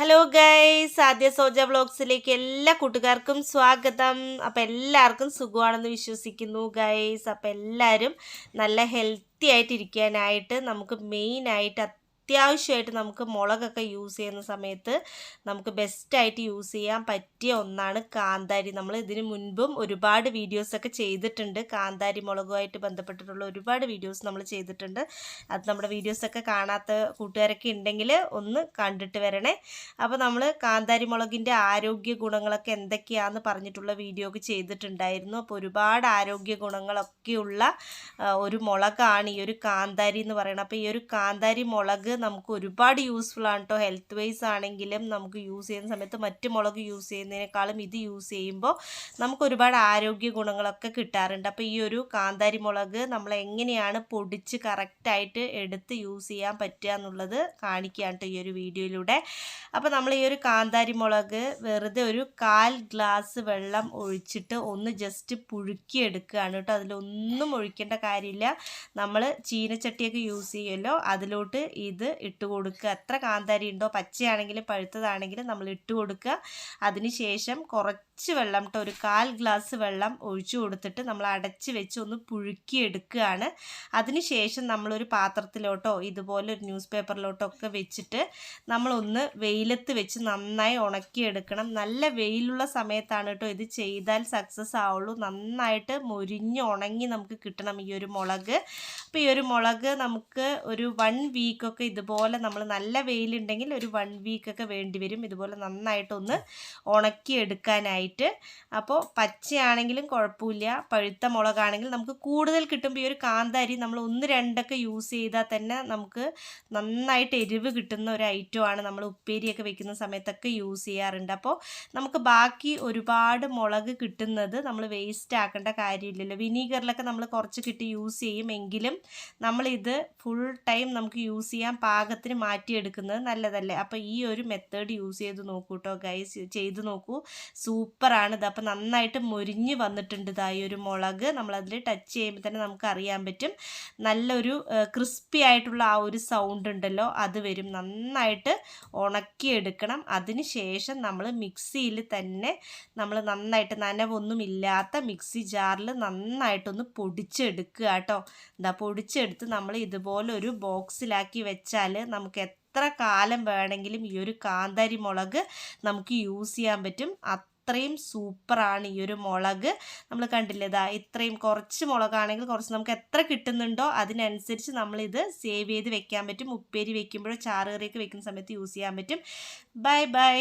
Hello guys ആദ്യ സോജ വ്ലോഗ്സിലേക്ക് എല്ലാ കൂട്ടുകാർക്കും സ്വാഗതം. അപ്പം എല്ലാവർക്കും സുഖമാണെന്ന് വിശ്വസിക്കുന്നു ഗൈസ് അപ്പം എല്ലാവരും നല്ല ഹെൽത്തി ആയിട്ടിരിക്കാനായിട്ട് നമുക്ക് മെയിനായിട്ട് അത്യാവശ്യമായിട്ട് നമുക്ക് മുളകൊക്കെ യൂസ് ചെയ്യുന്ന സമയത്ത് നമുക്ക് ബെസ്റ്റായിട്ട് യൂസ് ചെയ്യാൻ പറ്റിയ ഒന്നാണ് കാന്താരി. നമ്മൾ ഇതിന് മുൻപും ഒരുപാട് വീഡിയോസൊക്കെ ചെയ്തിട്ടുണ്ട്. കാന്താരി മുളകുമായിട്ട് ബന്ധപ്പെട്ടിട്ടുള്ള ഒരുപാട് വീഡിയോസ് നമ്മൾ ചെയ്തിട്ടുണ്ട്. അത് നമ്മുടെ വീഡിയോസൊക്കെ കാണാത്ത കൂട്ടുകാരൊക്കെ ഉണ്ടെങ്കിൽ ഒന്ന് കണ്ടിട്ട് വരണേ. അപ്പോൾ നമ്മൾ കാന്താരി മുളകിന്റെ ആരോഗ്യ ഗുണങ്ങളൊക്കെ എന്തൊക്കെയാണെന്ന് പറഞ്ഞിട്ടുള്ള വീഡിയോ ഒക്കെ ചെയ്തിട്ടുണ്ടായിരുന്നു. അപ്പോൾ ഒരുപാട് ആരോഗ്യ ഗുണങ്ങളൊക്കെയുള്ള ഒരു മുളകാണ് ഈ ഒരു കാന്താരി എന്ന് പറയുന്നത്. അപ്പോൾ ഈ ഒരു കാന്താരി മുളക് നമുക്ക് ഒരുപാട് യൂസ്ഫുൾ ആണ് കേട്ടോ ഹെൽത്ത് വൈസ് ആണെങ്കിലും നമുക്ക് യൂസ് ചെയ്യുന്ന സമയത്ത് മറ്റ് മുളക് യൂസ് ചെയ്യുന്നതിനേക്കാളും ഇത് യൂസ് ചെയ്യുമ്പോൾ നമുക്ക് ഒരുപാട് ആരോഗ്യ ഗുണങ്ങളൊക്കെ കിട്ടാറുണ്ട്. അപ്പോൾ ഈ ഒരു കാന്താരി മുളക് നമ്മൾ എങ്ങനെയാണ് പൊടിച്ച് കറക്റ്റായിട്ട് എടുത്ത് യൂസ് ചെയ്യാൻ പറ്റുക എന്നുള്ളത് കാണിക്കുകയാണ് ഈ ഒരു വീഡിയോയിലൂടെ. അപ്പോൾ നമ്മൾ ഈ ഒരു കാന്താരി മുളക് വെറുതെ ഒരു കാൽ ഗ്ലാസ് വെള്ളം ഒഴിച്ചിട്ട് ഒന്ന് ജസ്റ്റ് പുഴുക്കി എടുക്കുകയാണ് കേട്ടോ അതിലൊന്നും ഒഴിക്കേണ്ട കാര്യമില്ല. നമ്മൾ ചീനച്ചട്ടിയൊക്കെ യൂസ് ചെയ്യുമല്ലോ. അതിലോട്ട് ഇത് ഇട്ട് കൊടുക്കുക. എത്ര കാന്താരി ഉണ്ടോ പച്ചയാണെങ്കിലും പഴുത്തതാണെങ്കിലും നമ്മൾ ഇട്ട് കൊടുക്കുക. അതിന് ശേഷം കുറച്ച് വെള്ളം കേട്ടോ ഒരു കാൽ ഗ്ലാസ് വെള്ളം ഒഴിച്ചു കൊടുത്തിട്ട് നമ്മൾ അടച്ച് വെച്ച് ഒന്ന് പുഴുക്കിയെടുക്കുകയാണ് അതിനുശേഷം അതിന് ശേഷം നമ്മളൊരു പാത്രത്തിലോട്ടോ ഇതുപോലെ ഒരു ന്യൂസ് പേപ്പറിലോട്ടോ ഒക്കെ വെച്ചിട്ട് നമ്മളൊന്ന് വെയിലത്ത് വെച്ച് നന്നായി ഉണക്കിയെടുക്കണം നല്ല വെയിലുള്ള സമയത്താണ് കേട്ടോ ഇത് ചെയ്താൽ സക്സസ് ആവുള്ളൂ. നന്നായിട്ട് മുരിഞ്ഞ് ഉണങ്ങി നമുക്ക് കിട്ടണം ഈ ഒരു മുളക്. അപ്പോൾ ഈ ഒരു മുളക് നമുക്ക് ഒരു വൺ വീക്കൊക്കെ ഇതുപോലെ നമ്മൾ നല്ല വെയിലുണ്ടെങ്കിൽ ഒരു വൺ വീക്കൊക്കെ വേണ്ടി വരും ഇതുപോലെ നന്നായിട്ടൊന്ന് ഉണക്കി എടുക്കാനായിട്ട് അപ്പോൾ പച്ചയാണെങ്കിലും കുഴപ്പമില്ല. പഴുത്ത മുളകാണെങ്കിൽ നമുക്ക് കൂടുതൽ കിട്ടുമ്പോൾ ഈ ഒരു കാന്താരി നമ്മൾ ഒന്ന് രണ്ടൊക്കെ യൂസ് ചെയ്താൽ തന്നെ നമുക്ക് നന്നായിട്ട് എരിവ് കിട്ടുന്ന ഒരു ഐറ്റമാണ് നമ്മൾ ഉപ്പേരിയൊക്കെ വെക്കുന്ന സമയത്തൊക്കെ യൂസ് ചെയ്യാറുണ്ട്. അപ്പോൾ നമുക്ക് ബാക്കി ഒരുപാട് മുളക് കിട്ടുന്നത് നമ്മൾ വേസ്റ്റ് ആക്കേണ്ട കാര്യമില്ലല്ലോ. വിനീഗറിലൊക്കെ നമ്മൾ കുറച്ച് കിട്ടി യൂസ് ചെയ്യും എങ്കിലും നമ്മളിത് ഫുൾ ടൈം നമുക്ക് യൂസ് ചെയ്യാൻ പാകത്തിന് മാറ്റിയെടുക്കുന്നത് നല്ലതല്ലേ? അപ്പോൾ ഈ ഒരു മെത്തേഡ് യൂസ് ചെയ്ത് നോക്കൂ കേട്ടോ ഗൈസ് ചെയ്ത് നോക്കൂ. സൂപ്പറാണ്. ഇത് അപ്പോൾ നന്നായിട്ട് മൊരിഞ്ഞ് വന്നിട്ടുണ്ട് ഇതാ ഈ ഒരു മുളക്. നമ്മളതിൽ ടച്ച് ചെയ്യുമ്പോൾ തന്നെ നമുക്ക് അറിയാൻ പറ്റും. നല്ലൊരു ക്രിസ്പി ആയിട്ടുള്ള ആ ഒരു സൗണ്ട് ഉണ്ടല്ലോ. അത് വരും. നന്നായിട്ട് ഉണക്കിയെടുക്കണം. അതിന് ശേഷം നമ്മൾ മിക്സിയിൽ തന്നെ നമ്മൾ നന്നായിട്ട് നനവൊന്നും ഇല്ലാത്ത മിക്സി ജാറിൽ നന്നായിട്ടൊന്ന് പൊടിച്ചെടുക്കുക കേട്ടോ എന്താ പൊടിച്ചെടുത്ത് നമ്മൾ ഇതുപോലെ ഒരു ബോക്സിലാക്കി വെച്ചാൽ നമുക്ക് എത്ര കാലം വേണമെങ്കിലും ഈ ഒരു കാന്താരി മുളക് നമുക്ക് യൂസ് ചെയ്യാൻ പറ്റും. അത്രയും സൂപ്പറാണ് ഈ ഒരു മുളക്. നമ്മൾ കണ്ടില്ലേ ഇതാ ഇത്രയും കുറച്ച് മുളകാണെങ്കിൽ കുറച്ച് നമുക്ക് എത്ര കിട്ടുന്നുണ്ടോ അതിനനുസരിച്ച് നമ്മളിത് സേവ് ചെയ്ത് വെക്കാൻ പറ്റും. ഉപ്പേരി വെക്കുമ്പോഴോ ചാറുകറിയൊക്കെ വെക്കുന്ന സമയത്ത് യൂസ് ചെയ്യാൻ പറ്റും. Bye bye.